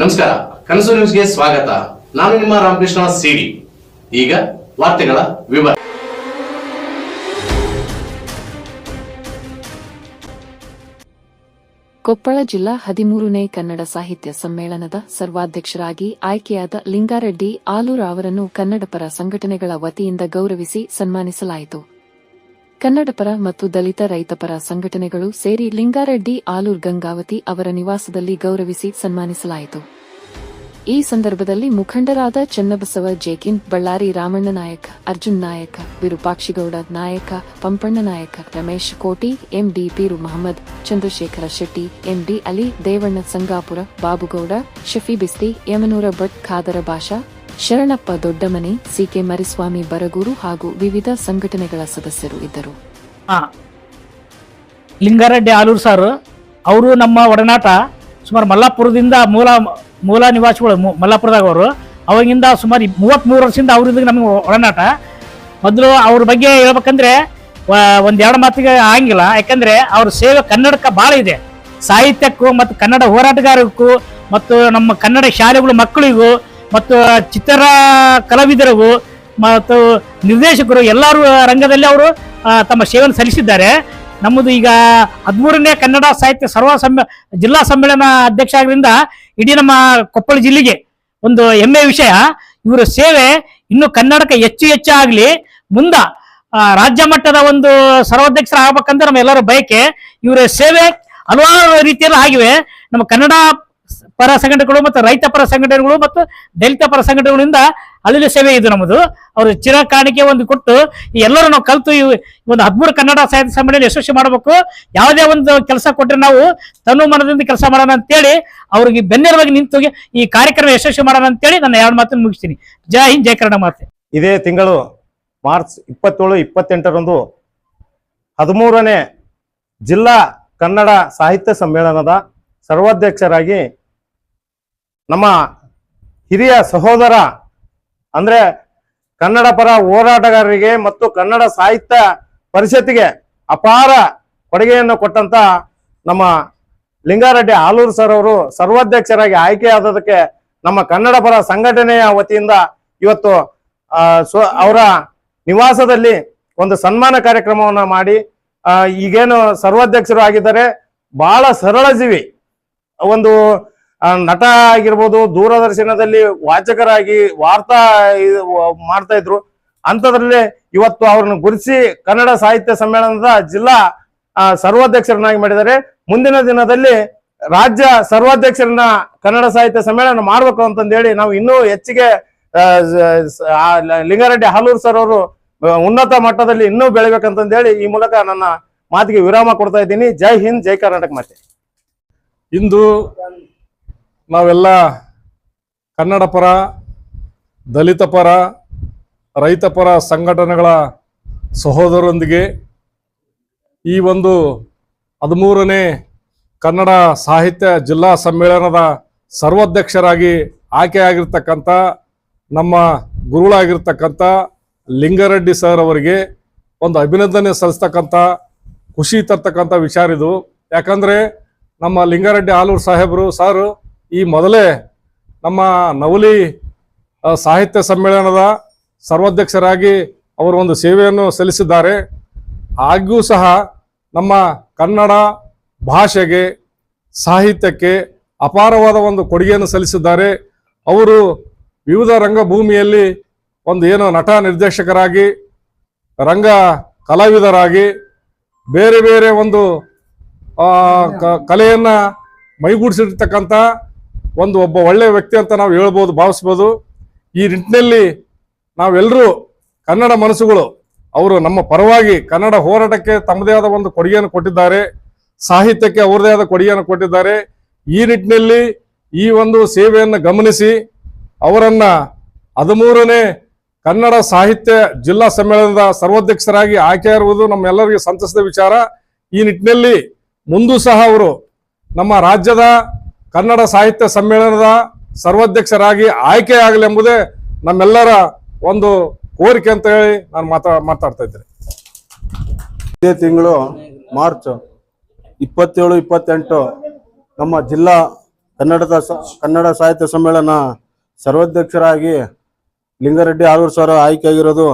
ನಮಸ್ಕಾರ, ಕನಸು ನ್ಯೂಸ್ಗೆ ಸ್ವಾಗತ. ನಾನು ನಿಮ್ಮ ರಾಮಕೃಷ್ಣ ಸಿಡಿ. ಈಗ ವಾರ್ತೆಗಳ ವಿವರ. ಕೊಪ್ಪಳ ಜಿಲ್ಲಾ ಹದಿಮೂರನೇ ಕನ್ನಡ ಸಾಹಿತ್ಯ ಸಮ್ಮೇಳನದ ಸರ್ವಾಧ್ಯಕ್ಷರಾಗಿ ಆಯ್ಕೆಯಾದ ಲಿಂಗಾರೆಡ್ಡಿ ಆಲೂರ ಅವರನ್ನು ಕನ್ನಡಪರ ಸಂಘಟನೆಗಳ ವತಿಯಿಂದ ಗೌರವಿಸಿ ಸನ್ಮಾನಿಸಲಾಯಿತು. ಕನ್ನಡಪರ ಮತ್ತು ದಲಿತ ರೈತಪರ ಸಂಘಟನೆಗಳು ಸೇರಿ ಲಿಂಗಾರೆಡ್ಡಿ ಆಲೂರ್ ಗಂಗಾವತಿ ಅವರ ನಿವಾಸದಲ್ಲಿ ಗೌರವಿಸಿ ಸನ್ಮಾನಿಸಲಾಯಿತು. ಈ ಸಂದರ್ಭದಲ್ಲಿ ಮುಖಂಡರಾದ ಚನ್ನಬಸವ ಜೇಕಿನ್, ಬಳ್ಳಾರಿ ರಾಮಣ್ಣ ನಾಯಕ್, ಅರ್ಜುನ್ ನಾಯಕ್, ವಿರೂಪಾಕ್ಷಿಗೌಡ ನಾಯಕ, Pampanna Nayaka, Ramesh Koti, MD Peeru Mohammed, Chandrashekara Shetty, MD Ali, Devanna Sangapura, Babugowda, Shafi Bisti, Yamanura Bhat, Khadara Basha Sharanappa Doddamane CK Mariswamy Baraguru ಹಾಗೂ ವಿವಿಧ ಸಂಘಟನೆಗಳ ಸದಸ್ಯರು ಇದ್ದರು. ಆ, ಲಿಂಗಾರೆಡ್ಡಿ ಆಲೂರು ಸರ್ ಅವರು ನಮ್ಮ ಒಡನಾಟ ಸುಮಾರು ಮಲ್ಲಾಪುರದಿಂದ ಮೂಲ ಮೂಲ ನಿವಾಸಿಗಳು ಮು- ಮಲ್ಲಾಪುರದಾಗ ಅವರು ಅವಾಗಿಂದ ಸುಮಾರು ಮೂವತ್ತ್ಮೂರು ವರ್ಷದಿಂದ ಅವರಿಂದ ನಮಗೆ ಒಡನಾಟ. ಮೊದಲು ಅವ್ರ ಬಗ್ಗೆ ಹೇಳ್ಬೇಕಂದ್ರೆ ಒಂದು ಎರಡು ಮಾತಿಗೆ ಆಗಂಗಿಲ್ಲ. ಯಾಕಂದ್ರೆ ಅವ್ರ ಸೇವೆ ಕನ್ನಡಕ್ಕೆ ಭಾಳ ಇದೆ. ಸಾಹಿತ್ಯಕ್ಕೂ ಮತ್ತು ಕನ್ನಡ ಹೋರಾಟಗಾರಕ್ಕೂ ಮತ್ತು ನಮ್ಮ ಕನ್ನಡ ಶಾಲೆಗಳು ಮಕ್ಕಳಿಗೂ ಮತ್ತು ಚಿತ್ರ ಕಲಾವಿದರು ಮತ್ತು ನಿರ್ದೇಶಕರು ಎಲ್ಲರೂ ರಂಗದಲ್ಲಿ ಅವರು ತಮ್ಮ ಸೇವೆಯನ್ನು ಸಲ್ಲಿಸಿದ್ದಾರೆ. ನಮ್ಮದು ಈಗ ಹದಿಮೂರನೇ ಕನ್ನಡ ಸಾಹಿತ್ಯ ಸರ್ವ ಸಮ್ಮ, ಜಿಲ್ಲಾ ಸಮ್ಮೇಳನ ಅಧ್ಯಕ್ಷ ಆಗಿದ್ದರಿಂದ ಇಡೀ ನಮ್ಮ ಕೊಪ್ಪಳ ಜಿಲ್ಲೆಗೆ ಒಂದು ಹೆಮ್ಮೆಯ ವಿಷಯ. ಇವರ ಸೇವೆ ಇನ್ನು ಕನ್ನಡಕ್ಕೆ ಹೆಚ್ಚು ಹೆಚ್ಚು ಆಗಲಿ, ಮುಂದ ರಾಜ್ಯ ಮಟ್ಟದ ಒಂದು ಸರ್ವಾಧ್ಯಕ್ಷರ ಆಗ್ಬೇಕಂತ ನಮ್ಮ ಎಲ್ಲರ ಬಯಕೆ. ಇವರ ಸೇವೆ ಹಲವಾರು ರೀತಿಯಲ್ಲಿ ಆಗಿವೆ. ನಮ್ಮ ಕನ್ನಡ ಪರ ಸಂಘಟನೆಗಳು ಮತ್ತು ರೈತ ಪರ ಸಂಘಟನೆಗಳು ಮತ್ತು ದಲಿತ ಪರ ಸಂಘಟನೆಗಳಿಂದ ಅಲ್ಲಿನ ಸೇವೆ ಇದು ನಮ್ಮದು. ಅವರು ಚಿರ ಕಾಣಿಕೆ ಒಂದು ಕೊಟ್ಟು ಎಲ್ಲರೂ ನಾವು ಕಲ್ತು ಈ ಒಂದು ಹದಿಮೂರು ಕನ್ನಡ ಸಾಹಿತ್ಯ ಸಮ್ಮೇಳನ ಯಶಸ್ವಿ ಮಾಡಬೇಕು. ಯಾವುದೇ ಒಂದು ಕೆಲಸ ಕೊಟ್ಟರೆ ನಾವು ತನು ಮನದಿಂದ ಕೆಲಸ ಮಾಡೋಣ ಅಂತೇಳಿ ಅವ್ರಿಗೆ ಬೆನ್ನೆಲುವಾಗಿ ನಿಂತು ಈ ಕಾರ್ಯಕ್ರಮ ಯಶಸ್ವಿ ಮಾಡೋಣ ಅಂತೇಳಿ ನಾನು ಎರಡು ಮಾತನ್ನು ಮುಗಿಸ್ತೀನಿ. ಜೈ ಹಿಂದ್, ಜೈ ಕನ್ನಡ ಮಾತೆ. ಇದೇ ತಿಂಗಳು ಮಾರ್ಚ್ ಇಪ್ಪತ್ತೇಳು, ಇಪ್ಪತ್ತೆಂಟರಂದು ಹದಿಮೂರನೇ ಜಿಲ್ಲಾ ಕನ್ನಡ ಸಾಹಿತ್ಯ ಸಮ್ಮೇಳನದ ಸರ್ವಾಧ್ಯಕ್ಷರಾಗಿ ನಮ್ಮ ಹಿರಿಯ ಸಹೋದರ, ಅಂದ್ರೆ ಕನ್ನಡ ಪರ ಹೋರಾಟಗಾರರಿಗೆ ಮತ್ತು ಕನ್ನಡ ಸಾಹಿತ್ಯ ಪರಿಷತ್ತಿಗೆ ಅಪಾರ ಕೊಡುಗೆಯನ್ನು ಕೊಟ್ಟಂತ ನಮ್ಮ ಲಿಂಗಾರೆಡ್ಡಿ ಆಲೂರು ಸರ್ ಅವರು ಸರ್ವಾಧ್ಯಕ್ಷರಾಗಿ ಆಯ್ಕೆಯಾದದಕ್ಕೆ ನಮ್ಮ ಕನ್ನಡ ಪರ ಸಂಘಟನೆಯ ವತಿಯಿಂದ ಇವತ್ತು ಅವರ ನಿವಾಸದಲ್ಲಿ ಒಂದು ಸನ್ಮಾನ ಕಾರ್ಯಕ್ರಮವನ್ನ ಮಾಡಿ ಈಗೇನು ಸರ್ವಾಧ್ಯಕ್ಷರು ಆಗಿದ್ದಾರೆ, ಬಹಳ ಸರಳ ಜೀವಿ. ಒಂದು ನಟ ಆಗಿರ್ಬೋದು ದೂರದರ್ಶನದಲ್ಲಿ ವಾಚಕರಾಗಿ ವಾರ್ತಾ ಮಾಡ್ತಾ ಇದ್ರು. ಅಂಥದ್ರಲ್ಲಿ ಇವತ್ತು ಅವ್ರನ್ನ ಗುರುತಿಸಿ ಕನ್ನಡ ಸಾಹಿತ್ಯ ಸಮ್ಮೇಳನದ ಜಿಲ್ಲಾ ಸರ್ವಾಧ್ಯಕ್ಷರನ್ನಾಗಿ ಮಾಡಿದ್ದಾರೆ. ಮುಂದಿನ ದಿನದಲ್ಲಿ ರಾಜ್ಯ ಸರ್ವಾಧ್ಯಕ್ಷರನ್ನ ಕನ್ನಡ ಸಾಹಿತ್ಯ ಸಮ್ಮೇಳನ ಮಾಡ್ಬೇಕು ಅಂತಂದೇಳಿ ನಾವು ಇನ್ನೂ ಹೆಚ್ಚಿಗೆ ಲಿಂಗಾರೆಡ್ಡಿ ಹಾಲೂರ್ ಸರ್ ಅವರು ಉನ್ನತ ಮಟ್ಟದಲ್ಲಿ ಇನ್ನೂ ಬೆಳಿಬೇಕಂತಂದೇಳಿ ಈ ಮೂಲಕ ನನ್ನ ಮಾತಿಗೆ ವಿರಾಮ ಕೊಡ್ತಾ ಇದ್ದೀನಿ. ಜೈ ಹಿಂದ್, ಜೈ ಕರ್ನಾಟಕ ಮಾತೆ. ಇಂದು ನಾವೆಲ್ಲ ಕನ್ನಡ ಪರ, ದಲಿತ ಪರ, ರೈತ ಪರ ಸಂಘಟನೆಗಳ ಸಹೋದರರೊಂದಿಗೆ ಈ ಒಂದು ಹದಿಮೂರನೇ ಕನ್ನಡ ಸಾಹಿತ್ಯ ಜಿಲ್ಲಾ ಸಮ್ಮೇಳನದ ಸರ್ವಾಧ್ಯಕ್ಷರಾಗಿ ಆಯ್ಕೆಯಾಗಿರ್ತಕ್ಕಂಥ ನಮ್ಮ ಗುರುಗಳಾಗಿರ್ತಕ್ಕಂಥ ಲಿಂಗರೆಡ್ಡಿ ಸರ್ ಅವರಿಗೆ ಒಂದು ಅಭಿನಂದನೆ ಸಲ್ಲಿಸ್ತಕ್ಕಂಥ ಖುಷಿ ತರ್ತಕ್ಕಂಥ ವಿಚಾರ ಇದು. ಯಾಕಂದರೆ ನಮ್ಮ ಲಿಂಗಾರೆಡ್ಡಿ ಆಲೂರು ಸಾಹೇಬರು, ಸಾರು ಈ ಮೊದಲೇ ನಮ್ಮ ನವಲಿ ಸಾಹಿತ್ಯ ಸಮ್ಮೇಳನದ ಸರ್ವಾಧ್ಯಕ್ಷರಾಗಿ ಅವರು ಒಂದು ಸೇವೆಯನ್ನು ಸಲ್ಲಿಸಿದ್ದಾರೆ. ಹಾಗೂ ಸಹ ನಮ್ಮ ಕನ್ನಡ ಭಾಷೆಗೆ, ಸಾಹಿತ್ಯಕ್ಕೆ ಅಪಾರವಾದ ಒಂದು ಕೊಡುಗೆಯನ್ನು ಸಲ್ಲಿಸಿದ್ದಾರೆ. ಅವರು ವಿವಿಧ ರಂಗಭೂಮಿಯಲ್ಲಿ ಒಂದು ಏನು ನಟ ನಿರ್ದೇಶಕರಾಗಿ, ರಂಗ ಕಲಾವಿದರಾಗಿ, ಬೇರೆ ಬೇರೆ ಒಂದು ಕಲೆಯನ್ನು ಮೈಗೂಡಿಸಿರ್ತಕ್ಕಂಥ ಒಂದು ಒಬ್ಬ ಒಳ್ಳೆಯ ವ್ಯಕ್ತಿ ಅಂತ ನಾವು ಹೇಳ್ಬೋದು, ಭಾವಿಸ್ಬೋದು. ಈ ನಿಟ್ಟಿನಲ್ಲಿ ನಾವೆಲ್ಲರೂ ಕನ್ನಡ ಮನಸ್ಸುಗಳು, ಅವರು ನಮ್ಮ ಪರವಾಗಿ ಕನ್ನಡ ಹೋರಾಟಕ್ಕೆ ತಮ್ಮದೇ ಆದ ಒಂದು ಕೊಡುಗೆಯನ್ನು ಕೊಟ್ಟಿದ್ದಾರೆ. ಸಾಹಿತ್ಯಕ್ಕೆ ಅವರದೇ ಆದ ಕೊಡುಗೆಯನ್ನು ಕೊಟ್ಟಿದ್ದಾರೆ. ಈ ನಿಟ್ಟಿನಲ್ಲಿ ಈ ಒಂದು ಸೇವೆಯನ್ನು ಗಮನಿಸಿ, ಅವರನ್ನು ಹದಿಮೂರನೇ ಕನ್ನಡ ಸಾಹಿತ್ಯ ಜಿಲ್ಲಾ ಸಮ್ಮೇಳನದ ಸರ್ವಾಧ್ಯಕ್ಷರಾಗಿ ಆಯ್ಕೆಯಾಗಿರುವುದು ನಮ್ಮೆಲ್ಲರಿಗೆ ಸಂತಸದ ವಿಚಾರ. ಈ ನಿಟ್ಟಿನಲ್ಲಿ ಮುಂದೂ ಸಹ ಅವರು ನಮ್ಮ ರಾಜ್ಯದ ಕನ್ನಡ ಸಾಹಿತ್ಯ ಸಮ್ಮೇಳನದ ಸರ್ವಾಧ್ಯಕ್ಷರಾಗಿ ಆಯ್ಕೆಯಾಗಲಿ ಎಂಬುದೇ ನಮ್ಮೆಲ್ಲರ ಒಂದು ಕೋರಿಕೆ ಅಂತ ಹೇಳಿ ನಾನು ಮಾತಾ, ಮಾತಾಡ್ತಾ ಇದ್ದೇನೆ. ಇದೇ ತಿಂಗಳು ಮಾರ್ಚ್ ಇಪ್ಪತ್ತೇಳು, ಇಪ್ಪತ್ತೆಂಟು ನಮ್ಮ ಜಿಲ್ಲಾ ಕನ್ನಡದ ಕನ್ನಡ ಸಾಹಿತ್ಯ ಸಮ್ಮೇಳನ ಸರ್ವಾಧ್ಯಕ್ಷರಾಗಿ ಲಿಂಗಾರೆಡ್ಡಿ ಆಲೂರು ಸರ್ ಆಯ್ಕೆಯಾಗಿರೋದು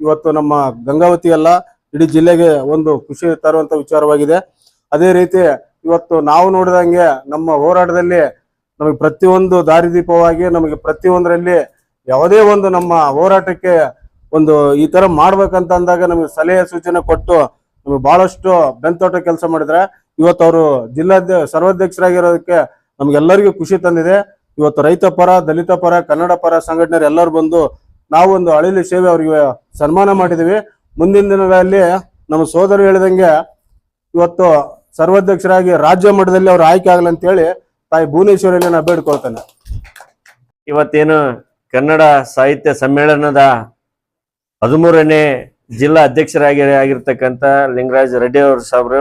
ಇವತ್ತು ನಮ್ಮ ಗಂಗಾವತಿ ಅಲ್ಲ ಇಡೀ ಜಿಲ್ಲೆಗೆ ಒಂದು ಖುಷಿ ತರುವಂತ ವಿಚಾರವಾಗಿದೆ. ಅದೇ ರೀತಿ ಇವತ್ತು ನಾವು ನೋಡಿದಂಗೆ ನಮ್ಮ ಹೋರಾಟದಲ್ಲಿ ನಮಗೆ ಪ್ರತಿಯೊಂದು ದಾರಿದೀಪವಾಗಿ ನಮಗೆ ಪ್ರತಿಯೊಂದರಲ್ಲಿ ಯಾವುದೇ ಒಂದು ನಮ್ಮ ಹೋರಾಟಕ್ಕೆ ಒಂದು ಈ ತರ ಮಾಡ್ಬೇಕಂತ ಅಂದಾಗ ನಮಗೆ ಸಲಹೆ ಸೂಚನೆ ಕೊಟ್ಟು ನಮಗೆ ಬಹಳಷ್ಟು ಬೆಂತೋಟ ಕೆಲಸ ಮಾಡಿದ್ರೆ ಇವತ್ತು ಅವರು ಜಿಲ್ಲಾಧ್ಯ ಸರ್ವಾಧ್ಯಕ್ಷರಾಗಿರೋದಕ್ಕೆ ನಮ್ಗೆಲ್ಲರಿಗೂ ಖುಷಿ ತಂದಿದೆ. ಇವತ್ತು ರೈತ ಪರ, ದಲಿತ ಪರ, ಕನ್ನಡ ಪರ ಸಂಘಟನೆಯರು ಎಲ್ಲರೂ ಬಂದು ನಾವು ಒಂದು ಅಳಿಲಿ ಸೇವೆ ಅವರಿಗೆ ಸನ್ಮಾನ ಮಾಡಿದೀವಿ. ಮುಂದಿನ ದಿನಗಳಲ್ಲಿ ನಮ್ಮ ಸೋದರರು ಹೇಳಿದಂಗೆ ಇವತ್ತು ಸರ್ವಾಧ್ಯಕ್ಷರಾಗಿ ರಾಜ್ಯ ಮಟ್ಟದಲ್ಲಿ ಅವ್ರು ಆಯ್ಕೆ ಆಗಲಿ ಅಂತ ಹೇಳಿ ತಾಯಿ ಭುವನೇಶ್ವರಿಯಲ್ಲಿ ನಾನು ಬೇಡ್ಕೊಳ್ತೇನೆ. ಇವತ್ತೇನು ಕನ್ನಡ ಸಾಹಿತ್ಯ ಸಮ್ಮೇಳನದ ಹದಿಮೂರನೇ ಜಿಲ್ಲಾ ಅಧ್ಯಕ್ಷರಾಗಿ ಆಗಿರ್ತಕ್ಕಂಥ ಲಿಂಗರಾಜ್ ರೆಡ್ಡಿ ಅವರು ಸಾಬ್ರು,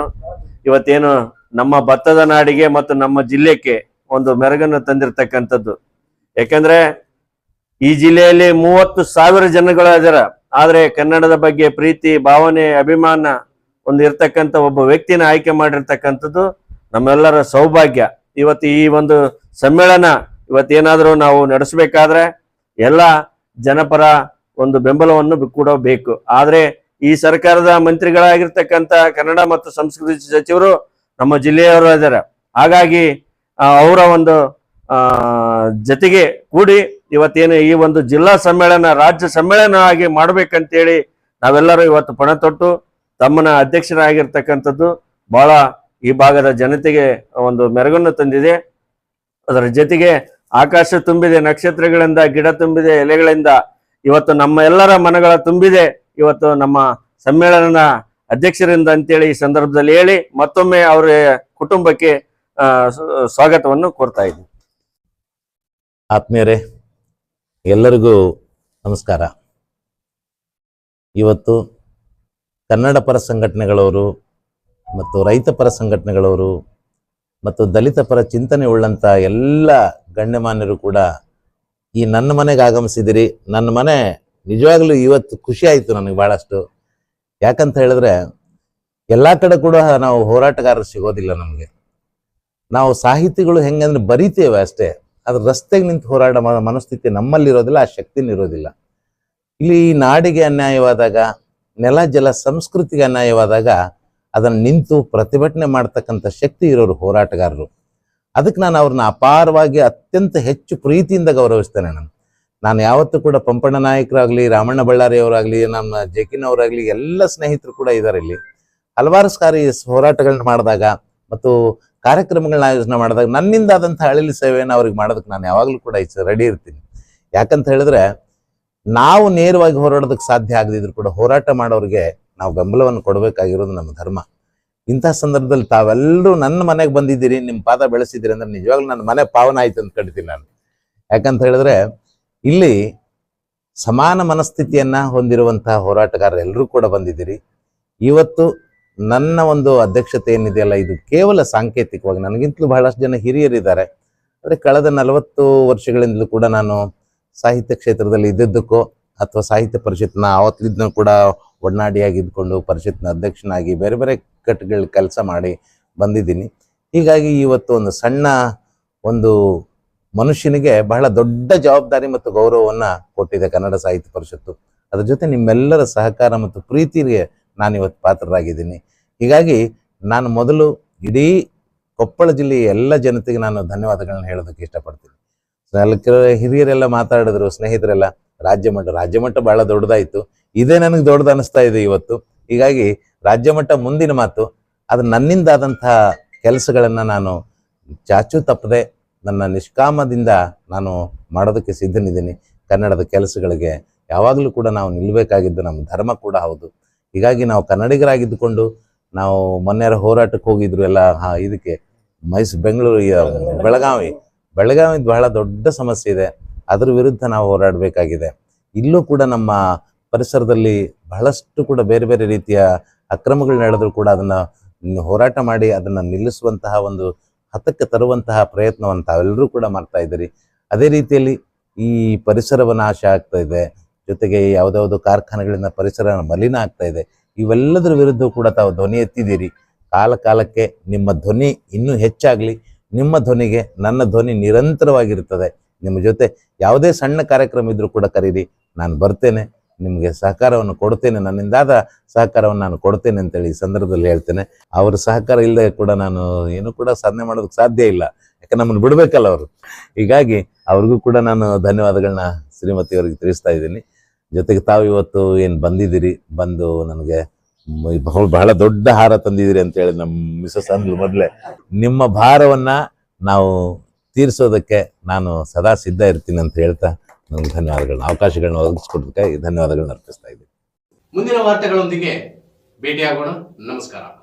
ಇವತ್ತೇನು ನಮ್ಮ ಭತ್ತದ ನಾಡಿಗೆ ಮತ್ತು ನಮ್ಮ ಜಿಲ್ಲೆಗೆ ಒಂದು ಮೆರಗನ್ನು ತಂದಿರತಕ್ಕಂಥದ್ದು. ಯಾಕಂದ್ರೆ ಈ ಜಿಲ್ಲೆಯಲ್ಲಿ ಮೂವತ್ತು ಸಾವಿರ ಜನಗಳು ಇದಾರ ಆದ್ರೆ ಕನ್ನಡದ ಬಗ್ಗೆ ಪ್ರೀತಿ, ಭಾವನೆ, ಅಭಿಮಾನ ಒಂದು ಇರ್ತಕ್ಕಂಥ ಒಬ್ಬ ವ್ಯಕ್ತಿನ ಆಯ್ಕೆ ಮಾಡಿರ್ತಕ್ಕಂಥದ್ದು ನಮ್ಮೆಲ್ಲರ ಸೌಭಾಗ್ಯ. ಇವತ್ತು ಈ ಒಂದು ಸಮ್ಮೇಳನ ಇವತ್ತೇನಾದರೂ ನಾವು ನಡೆಸಬೇಕಾದ್ರೆ ಎಲ್ಲ ಜನಪರ ಒಂದು ಬೆಂಬಲವನ್ನು ಕೂಡ ಬೇಕು. ಆದ್ರೆ ಈ ಸರ್ಕಾರದ ಮಂತ್ರಿಗಳಾಗಿರ್ತಕ್ಕಂಥ ಕನ್ನಡ ಮತ್ತು ಸಂಸ್ಕೃತಿ ಸಚಿವರು ನಮ್ಮ ಜಿಲ್ಲೆಯವರು ಇದ್ದಾರೆ. ಹಾಗಾಗಿ ಅವರ ಒಂದು ಜೊತೆಗೆ ಕೂಡಿ ಇವತ್ತೇನು ಈ ಒಂದು ಜಿಲ್ಲಾ ಸಮ್ಮೇಳನ, ರಾಜ್ಯ ಸಮ್ಮೇಳನ ಆಗಿ ಮಾಡ್ಬೇಕಂತೇಳಿ ನಾವೆಲ್ಲರೂ ಇವತ್ತು ಪಣ ತೊಟ್ಟು ತಮ್ಮನ ಅಧ್ಯಕ್ಷರಾಗಿರ್ತಕ್ಕಂಥದ್ದು ಬಹಳ ಈ ಭಾಗದ ಜನತೆಗೆ ಒಂದು ಮೆರಗನ್ನು ತಂದಿದೆ. ಅದರ ಜೊತೆಗೆ ಆಕಾಶ ತುಂಬಿದೆ, ನಕ್ಷತ್ರಗಳಿಂದ ಗಿಡ ತುಂಬಿದೆ, ಎಲೆಗಳಿಂದ. ಇವತ್ತು ನಮ್ಮ ಎಲ್ಲರ ಮನಗಳ ತುಂಬಿದೆ. ಇವತ್ತು ನಮ್ಮ ಸಮ್ಮೇಳನದ ಅಧ್ಯಕ್ಷರಿಂದ ಅಂತೇಳಿ ಈ ಸಂದರ್ಭದಲ್ಲಿ ಹೇಳಿ ಮತ್ತೊಮ್ಮೆ ಅವರ ಕುಟುಂಬಕ್ಕೆ ಸ್ವಾಗತವನ್ನು ಕೋರ್ತಾ ಇದ್ದೀನಿ. ಆತ್ಮೀಯರೇ, ಎಲ್ಲರಿಗೂ ನಮಸ್ಕಾರ. ಇವತ್ತು ಕನ್ನಡ ಪರ ಸಂಘಟನೆಗಳವರು ಮತ್ತು ರೈತ ಪರ ಸಂಘಟನೆಗಳವರು ಮತ್ತು ದಲಿತ ಪರ ಚಿಂತನೆ ಉಳ್ಳಂಥ ಎಲ್ಲ ಗಣ್ಯಮಾನ್ಯರು ಕೂಡ ಈ ನನ್ನ ಮನೆಗೆ ಆಗಮಿಸಿದಿರಿ. ನನ್ನ ಮನೆ ನಿಜವಾಗ್ಲೂ ಇವತ್ತು ಖುಷಿ ಆಯಿತು ನನಗೆ ಭಾಳಷ್ಟು. ಯಾಕಂತ ಹೇಳಿದ್ರೆ ಎಲ್ಲ ಕಡೆ ಕೂಡ ನಾವು ಹೋರಾಟಗಾರರು ಸಿಗೋದಿಲ್ಲ ನಮಗೆ. ನಾವು ಸಾಹಿತಿಗಳು ಹೆಂಗಂದ್ರೆ ಬರಿತೇವೆ ಅಷ್ಟೇ. ಅದ್ರ ರಸ್ತೆಗೆ ನಿಂತು ಹೋರಾಟ ಮನಸ್ಥಿತಿ ನಮ್ಮಲ್ಲಿರೋದಿಲ್ಲ, ಆ ಶಕ್ತಿನೂ ಇರೋದಿಲ್ಲ ಇಲ್ಲಿ ನಾಡಿಗೆ ಅನ್ಯಾಯವಾದಾಗ ನೆಲ ಜಲ ಸಂಸ್ಕೃತಿಗೆ ಅನ್ಯಾಯವಾದಾಗ ಅದನ್ನು ನಿಂತು ಪ್ರತಿಭಟನೆ ಮಾಡ್ತಕ್ಕಂಥ ಶಕ್ತಿ ಇರೋರು ಹೋರಾಟಗಾರರು. ಅದಕ್ಕೆ ನಾನು ಅವ್ರನ್ನ ಅಪಾರವಾಗಿ ಅತ್ಯಂತ ಹೆಚ್ಚು ಪ್ರೀತಿಯಿಂದ ಗೌರವಿಸ್ತೇನೆ ನಾನು. ನಾನು ಯಾವತ್ತೂ ಕೂಡ ಪಂಪಣ್ಣ ನಾಯಕರಾಗಲಿ, ರಾಮಣ್ಣ ಬಳ್ಳಾರಿ ಅವರಾಗ್ಲಿ ನಮ್ಮ ಜೆಕಿನ್ ಅವರಾಗ್ಲಿ ಎಲ್ಲ ಸ್ನೇಹಿತರು ಕೂಡ ಇದ್ದಾರೆ ಇಲ್ಲಿ. ಹಲವಾರು ಸಾರಿ ಹೋರಾಟಗಳನ್ನ ಮಾಡಿದಾಗ ಮತ್ತು ಕಾರ್ಯಕ್ರಮಗಳನ್ನ ಆಯೋಜನೆ ಮಾಡಿದಾಗ ನನ್ನಿಂದ ಆದಂಥ ಅಳಿಲಿ ಸೇವೆಯನ್ನು ಅವ್ರಿಗೆ ಮಾಡೋದಕ್ಕೆ ನಾನು ಯಾವಾಗಲೂ ಕೂಡ ರೆಡಿ ಇರ್ತೀನಿ. ಯಾಕಂತ ಹೇಳಿದ್ರೆ ನಾವು ನೇರವಾಗಿ ಹೋರಾಡೋದಕ್ಕೆ ಸಾಧ್ಯ ಆಗದಿದ್ರು ಕೂಡ ಹೋರಾಟ ಮಾಡೋರಿಗೆ ನಾವು ಬೆಂಬಲವನ್ನು ಕೊಡಬೇಕಾಗಿರೋದು ನಮ್ಮ ಧರ್ಮ. ಇಂಥ ಸಂದರ್ಭದಲ್ಲಿ ತಾವೆಲ್ಲರೂ ನನ್ನ ಮನೆಗೆ ಬಂದಿದ್ದೀರಿ, ನಿಮ್ಮ ಪಾದ ಬೆಳೆಸಿದ್ದೀರಿ ಅಂದ್ರೆ ನಿಜವಾಗ್ಲೂ ನನ್ನ ಮನೆ ಪಾವನ ಆಯ್ತು ಅಂತ ಕಡಿತೀನಿ ನಾನು. ಯಾಕಂತ ಹೇಳಿದ್ರೆ, ಇಲ್ಲಿ ಸಮಾನ ಮನಸ್ಥಿತಿಯನ್ನ ಹೊಂದಿರುವಂತಹ ಹೋರಾಟಗಾರರು ಎಲ್ಲರೂ ಕೂಡ ಬಂದಿದ್ದೀರಿ. ಇವತ್ತು ನನ್ನ ಒಂದು ಅಧ್ಯಕ್ಷತೆ ಏನಿದೆಯಲ್ಲ, ಇದು ಕೇವಲ ಸಾಂಕೇತಿಕವಾಗಿ, ನನಗಿಂತಲೂ ಬಹಳಷ್ಟು ಜನ ಹಿರಿಯರಿದ್ದಾರೆ. ಆದರೆ ಕಳೆದ ನಲವತ್ತು ವರ್ಷಗಳಿಂದಲೂ ಕೂಡ ನಾನು ಸಾಹಿತ್ಯ ಕ್ಷೇತ್ರದಲ್ಲಿ ಇದ್ದಿದ್ದಕ್ಕೋ ಅಥವಾ ಸಾಹಿತ್ಯ ಪರಿಷತ್ನ ಆವತ್ತಿದ್ದ ಕೂಡ ಒಡನಾಡಿಯಾಗಿ ಇದ್ಕೊಂಡು ಪರಿಷತ್ನ ಅಧ್ಯಕ್ಷನಾಗಿ ಬೇರೆ ಬೇರೆ ಕಟ್ಟುಗಳ ಕೆಲಸ ಮಾಡಿ ಬಂದಿದ್ದೀನಿ. ಹೀಗಾಗಿ ಇವತ್ತು ಒಂದು ಸಣ್ಣ ಒಂದು ಮನುಷ್ಯನಿಗೆ ಬಹಳ ದೊಡ್ಡ ಜವಾಬ್ದಾರಿ ಮತ್ತು ಗೌರವವನ್ನು ಕೊಟ್ಟಿದೆ ಕನ್ನಡ ಸಾಹಿತ್ಯ ಪರಿಷತ್ತು. ಅದ್ರ ಜೊತೆ ನಿಮ್ಮೆಲ್ಲರ ಸಹಕಾರ ಮತ್ತು ಪ್ರೀತಿಗೆ ನಾನು ಇವತ್ತು ಪಾತ್ರರಾಗಿದ್ದೀನಿ. ಹೀಗಾಗಿ ನಾನು ಮೊದಲು ಇಡೀ ಕೊಪ್ಪಳ ಜಿಲ್ಲೆಯ ಎಲ್ಲ ಜನತೆಗೆ ನಾನು ಧನ್ಯವಾದಗಳನ್ನ ಹೇಳೋದಕ್ಕೆ ಇಷ್ಟಪಡ್ತೀನಿ. ಕೆಲವು ಹಿರಿಯರೆಲ್ಲ ಮಾತಾಡಿದ್ರು, ಸ್ನೇಹಿತರೆಲ್ಲ, ರಾಜ್ಯ ಮಟ್ಟ ರಾಜ್ಯ ಮಟ್ಟ ಬಹಳ ದೊಡ್ಡದಾಯಿತು. ಇದೇ ನನಗೆ ದೊಡ್ಡದು ಅನಿಸ್ತಾ ಇದೆ ಇವತ್ತು. ಹೀಗಾಗಿ ರಾಜ್ಯ ಮಟ್ಟ ಮುಂದಿನ ಮಾತು ಅದು ನನ್ನಿಂದಾದಂತಹ ಕೆಲಸಗಳನ್ನ ನಾನು ಚಾಚು ತಪ್ಪದೆ ನನ್ನ ನಿಷ್ಕಾಮದಿಂದ ನಾನು ಮಾಡೋದಕ್ಕೆ ಸಿದ್ಧನಿದ್ದೀನಿ. ಕನ್ನಡದ ಕೆಲಸಗಳಿಗೆ ಯಾವಾಗಲೂ ಕೂಡ ನಾವು ನಿಲ್ಲಬೇಕಾಗಿದ್ದು ನಮ್ಮ ಧರ್ಮ ಕೂಡ ಹೌದು. ಹೀಗಾಗಿ ನಾವು ಕನ್ನಡಿಗರಾಗಿದ್ದುಕೊಂಡು ನಾವು ಮೊನ್ನೆಯರ ಹೋರಾಟಕ್ಕೆ ಹೋಗಿದ್ರು ಎಲ್ಲ. ಇದಕ್ಕೆ ಮೈಸೂರು, ಬೆಂಗಳೂರು, ಈ ಬೆಳಗಾವಿ ಬಹಳ ದೊಡ್ಡ ಸಮಸ್ಯೆ ಇದೆ. ಅದರ ವಿರುದ್ಧ ನಾವು ಹೋರಾಡಬೇಕಾಗಿದೆ. ಇಲ್ಲೂ ಕೂಡ ನಮ್ಮ ಪರಿಸರದಲ್ಲಿ ಬಹಳಷ್ಟು ಕೂಡ ಬೇರೆ ಬೇರೆ ರೀತಿಯ ಅಕ್ರಮಗಳು ನಡೆದರೂ ಕೂಡ ಅದನ್ನ ಹೋರಾಟ ಮಾಡಿ ಅದನ್ನ ನಿಲ್ಲಿಸುವಂತಹ ಒಂದು ಹತಕ್ಕೆ ತರುವಂತಹ ಪ್ರಯತ್ನವನ್ನು ತಾವೆಲ್ಲರೂ ಕೂಡ ಮಾಡ್ತಾ ಇದ್ದೀರಿ. ಅದೇ ರೀತಿಯಲ್ಲಿ ಈ ಪರಿಸರವ ನಾಶ ಆಗ್ತಾ ಇದೆ. ಜೊತೆಗೆ ಯಾವುದ್ಯಾವುದೋ ಕಾರ್ಖಾನೆಗಳಿಂದ ಪರಿಸರ ಮಲಿನ ಆಗ್ತಾ ಇದೆ. ಇವೆಲ್ಲದರ ವಿರುದ್ಧ ಕೂಡ ತಾವು ಧ್ವನಿ ಎತ್ತಿದ್ದೀರಿ. ಕಾಲ ಕಾಲಕ್ಕೆ ನಿಮ್ಮ ಧ್ವನಿ ಇನ್ನೂ ಹೆಚ್ಚಾಗಲಿ. ನಿಮ್ಮ ಧ್ವನಿಗೆ ನನ್ನ ಧ್ವನಿ ನಿರಂತರವಾಗಿರುತ್ತದೆ. ನಿಮ್ಮ ಜೊತೆ ಯಾವುದೇ ಸಣ್ಣ ಕಾರ್ಯಕ್ರಮ ಇದ್ರೂ ಕೂಡ ಕರೀರಿ. ನಾನು ಬರ್ತೇನೆ. ನಿಮಗೆ ಸಹಕಾರವನ್ನು ಕೊಡ್ತೇನೆ. ನನ್ನಿಂದಾದ ಸಹಕಾರವನ್ನು ನಾನು ಕೊಡ್ತೇನೆ ಅಂತೇಳಿ ಈ ಸಂದರ್ಭದಲ್ಲಿ ಹೇಳ್ತೇನೆ. ಅವರ ಸಹಕಾರ ಇಲ್ಲದೆ ಕೂಡ ನಾನು ಏನು ಕೂಡ ಸಾಧನೆ ಮಾಡೋದಕ್ಕೆ ಸಾಧ್ಯ ಇಲ್ಲ. ಯಾಕೆ ನಮ್ಮನ್ನು ಬಿಡಬೇಕಲ್ಲ ಅವರು. ಹೀಗಾಗಿ ಅವ್ರಿಗೂ ಕೂಡ ನಾನು ಧನ್ಯವಾದಗಳನ್ನ ಶ್ರೀಮತಿಯವರಿಗೆ ತಿಳಿಸ್ತಾ ಇದ್ದೀನಿ. ಜೊತೆಗೆ ತಾವು ಇವತ್ತು ಏನು ಬಂದಿದ್ದೀರಿ? ಬಂದು ನನಗೆ ಬಹಳ ಬಹಳ ದೊಡ್ಡ ಹಾರ ತಂದಿದ್ದೀರಿ ಅಂತ ಹೇಳಿ ನಮ್ಮ ಮಿಸಸ್ ಅಂದ್ಲು ಮೊದಲೇ. ನಿಮ್ಮ ಭಾರವನ್ನ ನಾವು ತೀರಿಸೋದಕ್ಕೆ ನಾನು ಸದಾ ಸಿದ್ಧ ಇರ್ತೀನಿ ಅಂತ ಹೇಳ್ತಾ ನಮ್ಗೆ ಧನ್ಯವಾದಗಳನ್ನ, ಅವಕಾಶಗಳನ್ನ ಒದಗಿಸ್ಕೊಡೋದಕ್ಕೆ ಧನ್ಯವಾದಗಳನ್ನ ಅರ್ಪಿಸ್ತಾ ಇದ್ದೀನಿ. ಮುಂದಿನ ವಾರ್ತೆಗಳೊಂದಿಗೆ ಭೇಟಿಯಾಗೋಣ. ನಮಸ್ಕಾರ.